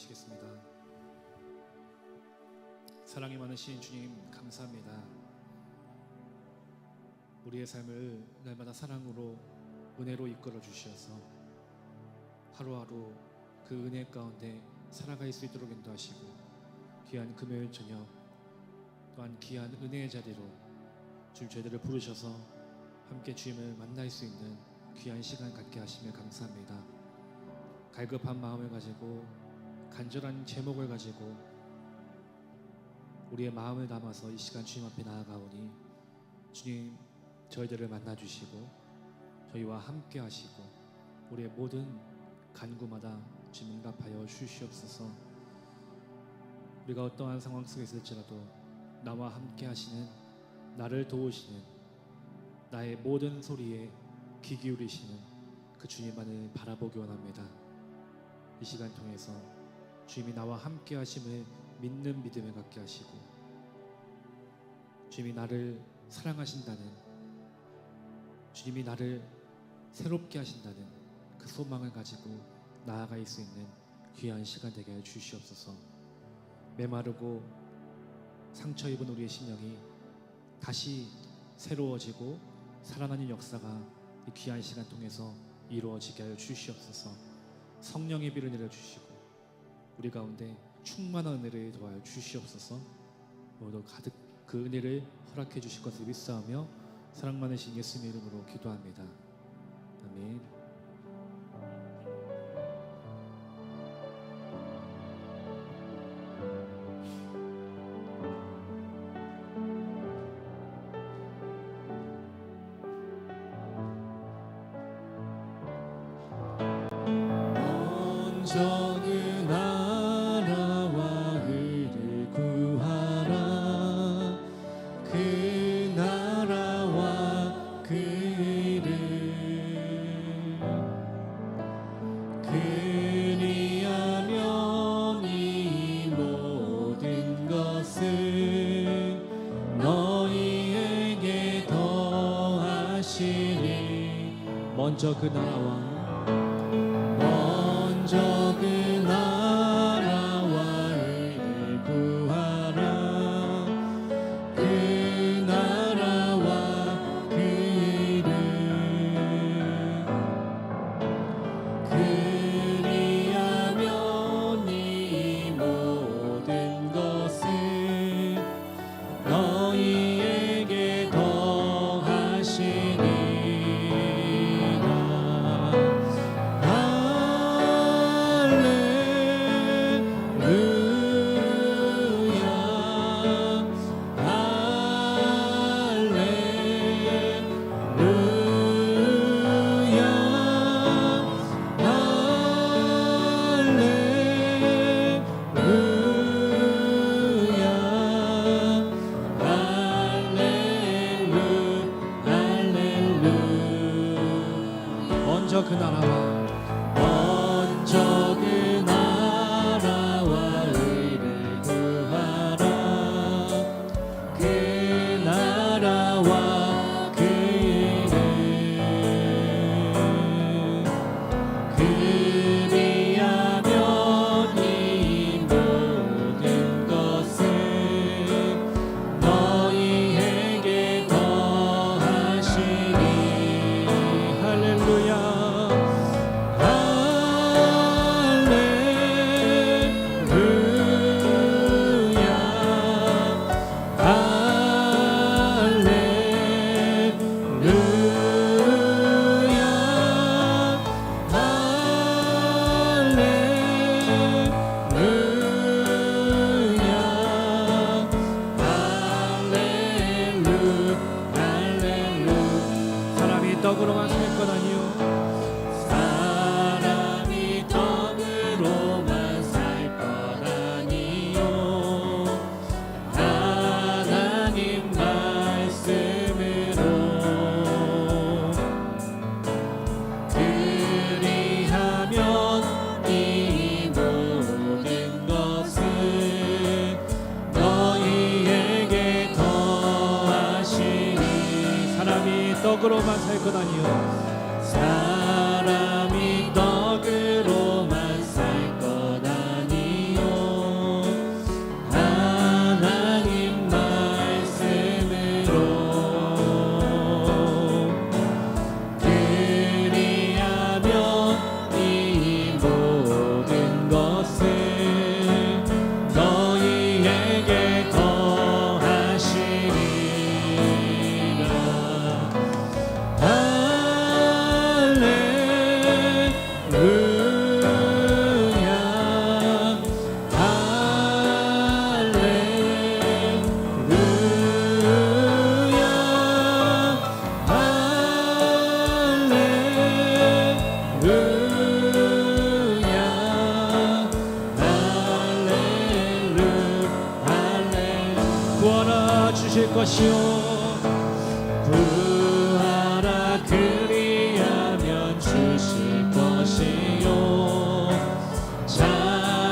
기도하시겠습니다. 사랑이 많으신 주님 감사합니다. 우리의 삶을 날마다 사랑으로 은혜로 이끌어 주셔서 하루하루 그 은혜 가운데 살아갈 수 있도록 인도하시고 귀한 금요일 저녁 또한 귀한 은혜의 자리로 주 저희들을 부르셔서 함께 주님을 만날 수 있는 귀한 시간 갖게 하시며 감사합니다. 갈급한 마음을 가지고 간절한 제목을 가지고 우리의 마음을 담아서 이 시간 주님 앞에 나아가오니 주님 저희들을 만나 주시고 저희와 함께 하시고 우리의 모든 간구마다 주님 응답하여 주시옵소서 우리가 어떠한 상황 속에 있을지라도 나와 함께 하시는 나를 도우시는 나의 모든 소리에 귀 기울이시는 그 주님만을 바라보기 원합니다. 이 시간 통해서 주님이 나와 함께 하심을 믿는 믿음을 갖게 하시고 주님이 나를 사랑하신다는 주님이 나를 새롭게 하신다는 그 소망을 가지고 나아갈 수 있는 귀한 시간 되게 해 주시옵소서. 메마르고 상처 입은 우리의 심령이 다시 새로워지고 살아나는 역사가 이 귀한 시간 통해서 이루어지게 하여 주시옵소서. 성령의 비를 내려 주시고 우리 가운데 충만한 은혜를 도하여 주시옵소서. 모두 가득 그 은혜를 허락해 주실 것을 믿사하며 사랑 많으신 예수님 이름으로 기도합니다. 아멘 먼저 그 나라 그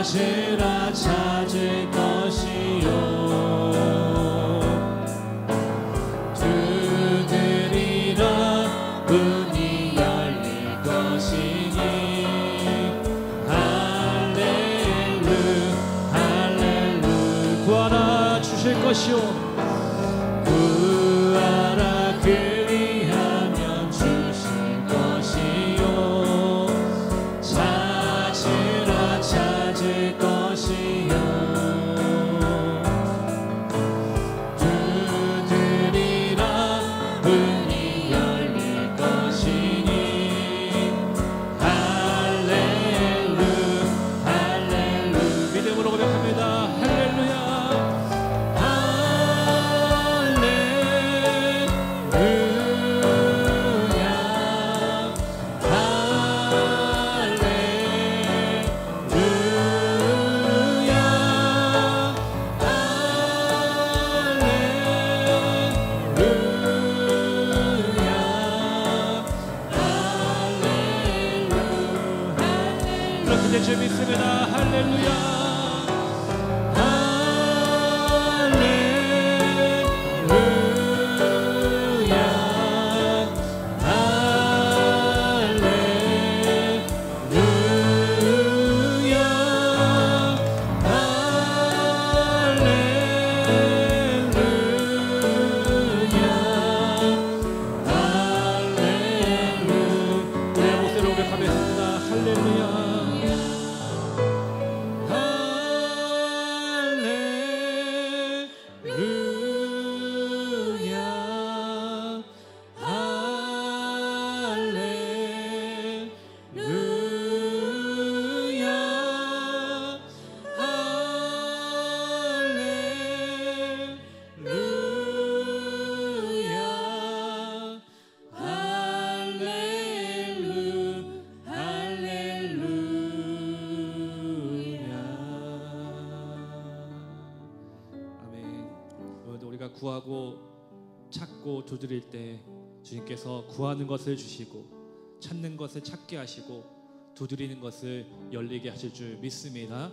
찾으라 찾을 것 우리가 구하고 찾고 두드릴 때 주님께서 구하는 것을 주시고 찾는 것을 찾게 하시고 두드리는 것을 열리게 하실 줄 믿습니다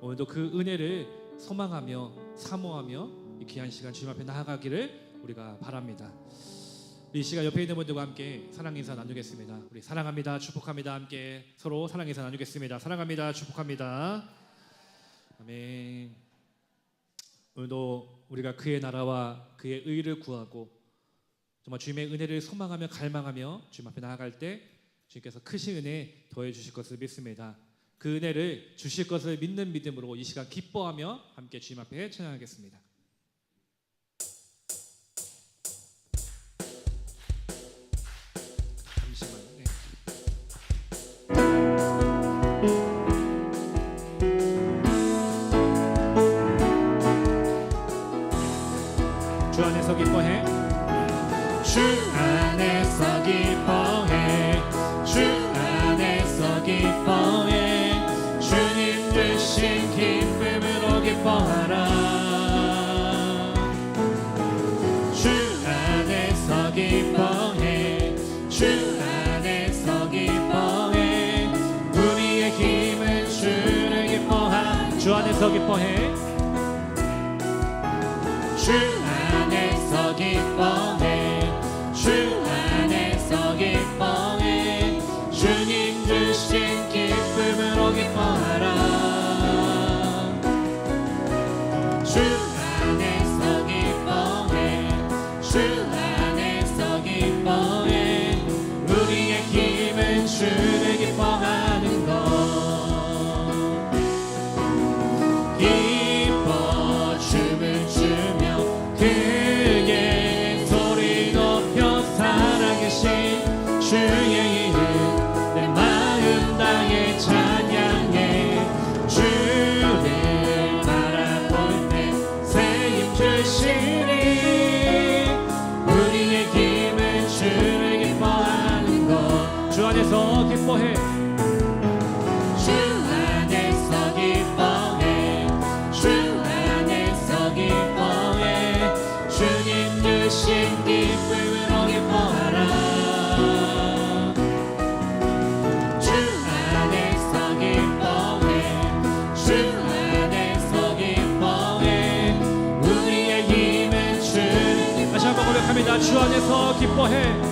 오늘도 그 은혜를 소망하며 사모하며 이 귀한 시간 주님 앞에 나아가기를 우리가 바랍니다 이 시간 옆에 있는 분들과 함께 사랑 인사 나누겠습니다. 우리 사랑합니다, 축복합니다. 함께 서로 사랑 인사 나누겠습니다. 사랑합니다, 축복합니다. 아멘. 오늘도 우리가 그의 나라와 그의 의를 구하고 정말 주님의 은혜를 소망하며 갈망하며 주님 앞에 나아갈 때 주님께서 크신 은혜 더해 주실 것을 믿습니다. 그 은혜를 주실 것을 믿는 믿음으로 이 시간 기뻐하며 함께 주님 앞에 찬양하겠습니다. só, que porra. é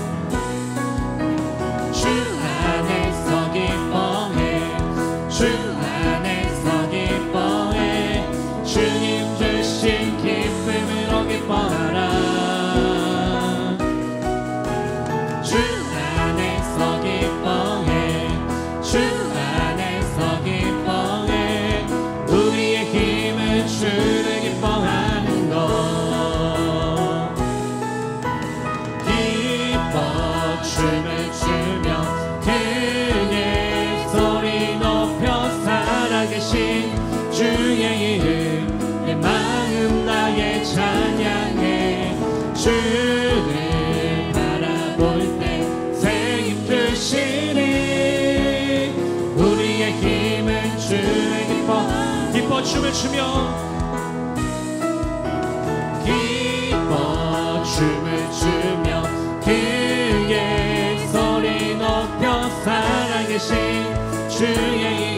주며 기뻐 춤을 추며 크게 소리 높여 살아계신 주의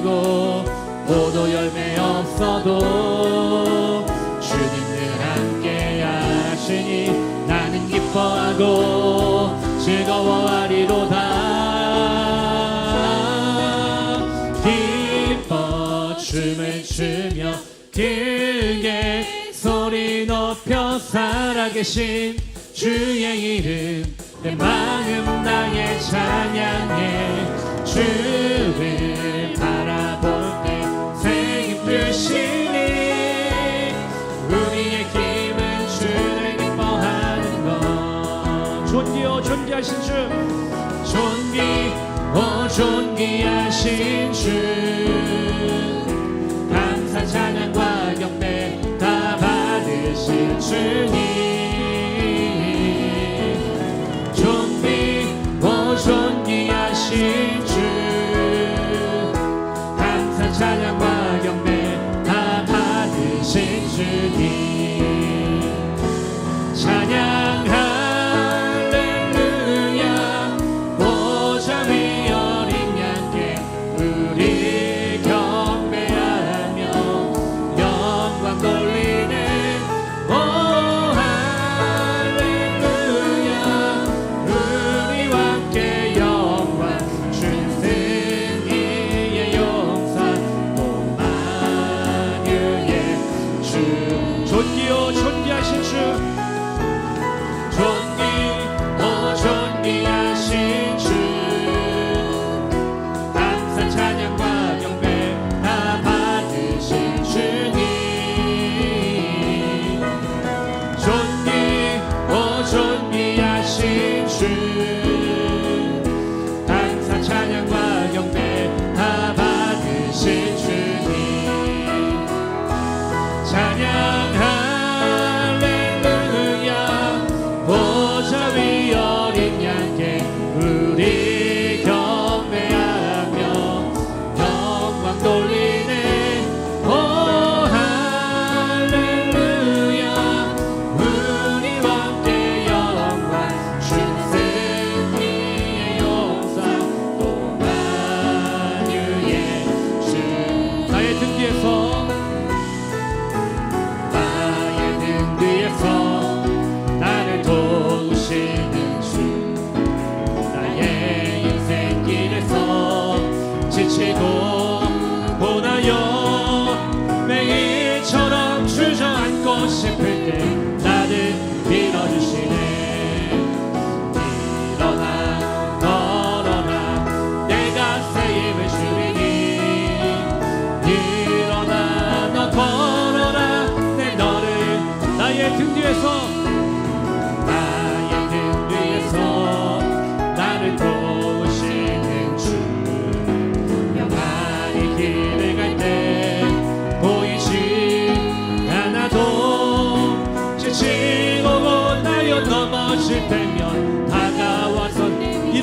들고 포도 열매 없어도 주님들 함께 하시니 나는 기뻐하고 즐거워하리로다. 기뻐 춤을 추며 길게 소리 높여 살아계신 주의 이름 내 마음 나의 찬양에 주를 바라. 존귀하신 주 존귀 오 존귀하신 주. 감사 찬양과 경배 다 받으신 주님. 주. 감사 찬양과 경배 다 받으실 주님. 찬양. You.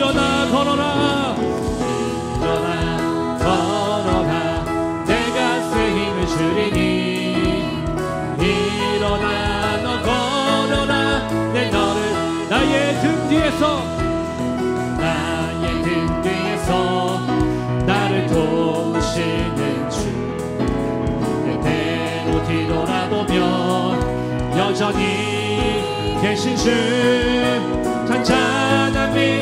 일어나 걸어라. 일어나 걸어라. 내 가슴 힘을 주리니. 일어나 너 걸어라. 내 너를 나의 등 뒤에서. 나의 등 뒤에서. 나를 도우시는 주내 때로 뒤돌아보면 여전히 계신 주.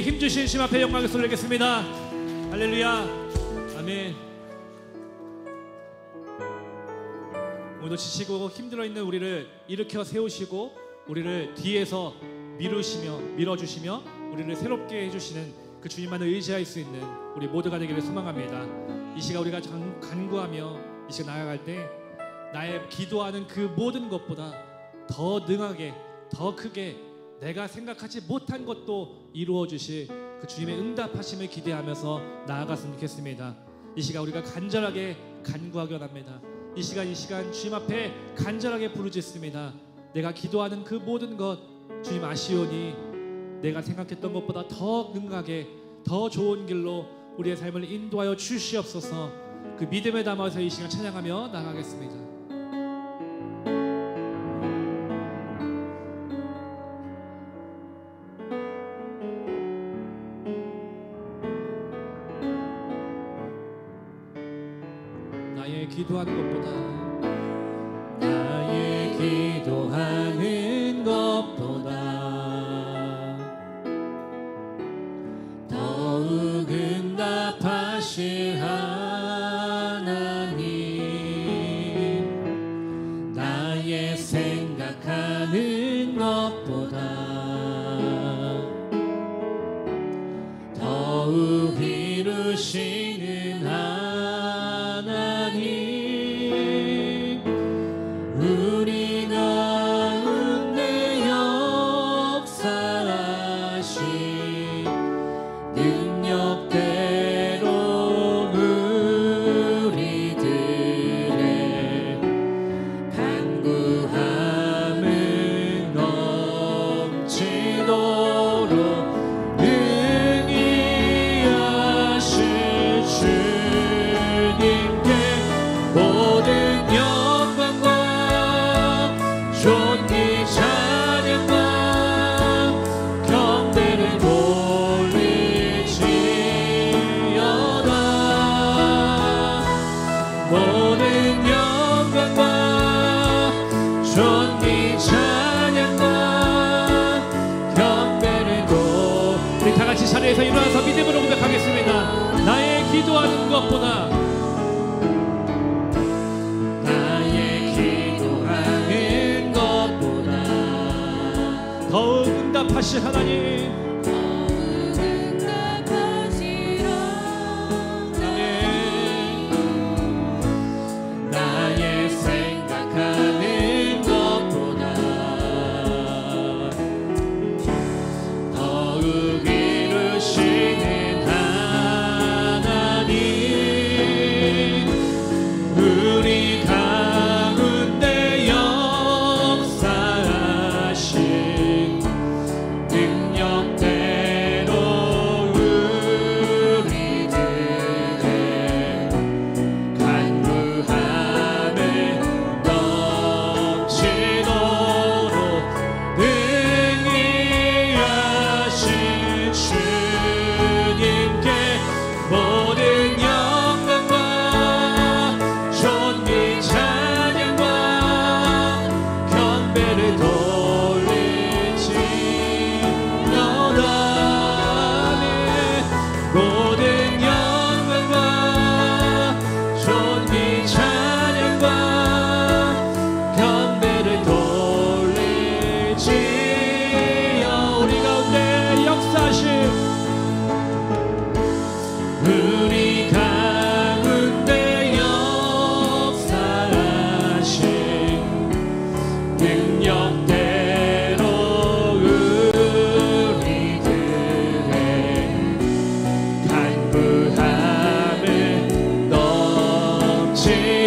우리에게 힘주신 심 앞에 영광을 돌리겠습니다. 할렐루야. 아멘. 오늘도 지치고 힘들어 있는 우리를 일으켜 세우시고 우리를 뒤에서 미루시며 밀어주시며 우리를 새롭게 해주시는 그 주님만을 의지할 수 있는 우리 모두가 되기를 소망합니다. 이 시간 우리가 간- 간구하며 이 시간 나아갈 때 나의 기도하는 그 모든 것보다 더 능하게 더 크게 내가 생각하지 못한 것도 이루어 주실 그 주님의 응답하심을 기대하면서 나아갔으면 좋겠습니다. 이 시간 우리가 간절하게 간구하기 원합니다. 이 시간 이 시간 주님 앞에 간절하게 부르짖습니다. 내가 기도하는 그 모든 것 주님 아시오니 내가 생각했던 것보다 더 능하게 더 좋은 길로 우리의 삶을 인도하여 주시옵소서. 그 믿음에 담아서 이 시간 찬양하며 나가겠습니다. 기도하는 것보다 나의 기도하는 것보다 더욱 응답하실 하 것보다 나의 기도하는 것보다 더욱 응답하실 하나님 te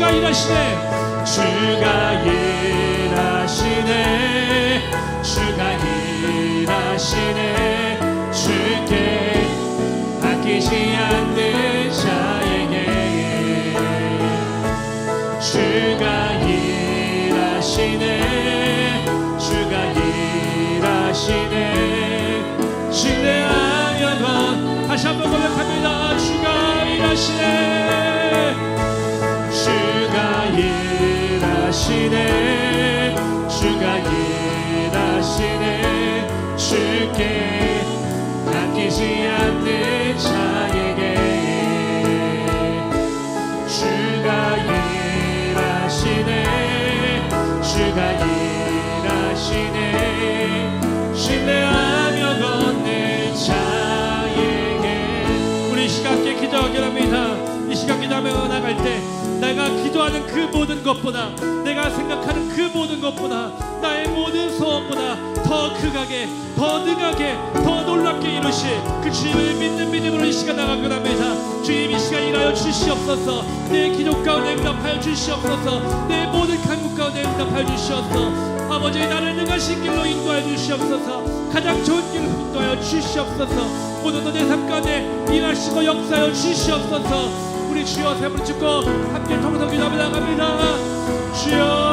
주가 일하시네. 주가 일하시네. 주가 일하시네. 주께 아끼지 않는 자에게 주가 일하시네. 주가 일하시네. 신뢰하면 원 다시 한번 고백합니다. 주가 일하시네 기도하는 그 모든 것보다 내가 생각하는 그 모든 것보다 나의 모든 소원보다 더 크게 더 능하게 더 놀랍게 이루실 그 주님을 믿는 믿음으로 이 시간 나가기 합니다 주님 이 시간 일하여 주시옵소서. 내 기도 가운데 응답하여 주시옵소서. 내 모든 간구 가운데 응답하여 주시옵소서. 아버지 나를 능하신 길로 인도하여 주시옵소서. 가장 좋은 길로 인도하여 주시옵소서. 모든 내삶 가운데 일하시고 역사하여 주시옵소서. 우리 주여 세분 찍고 함께 통성기도 합니다 갑니다. 주여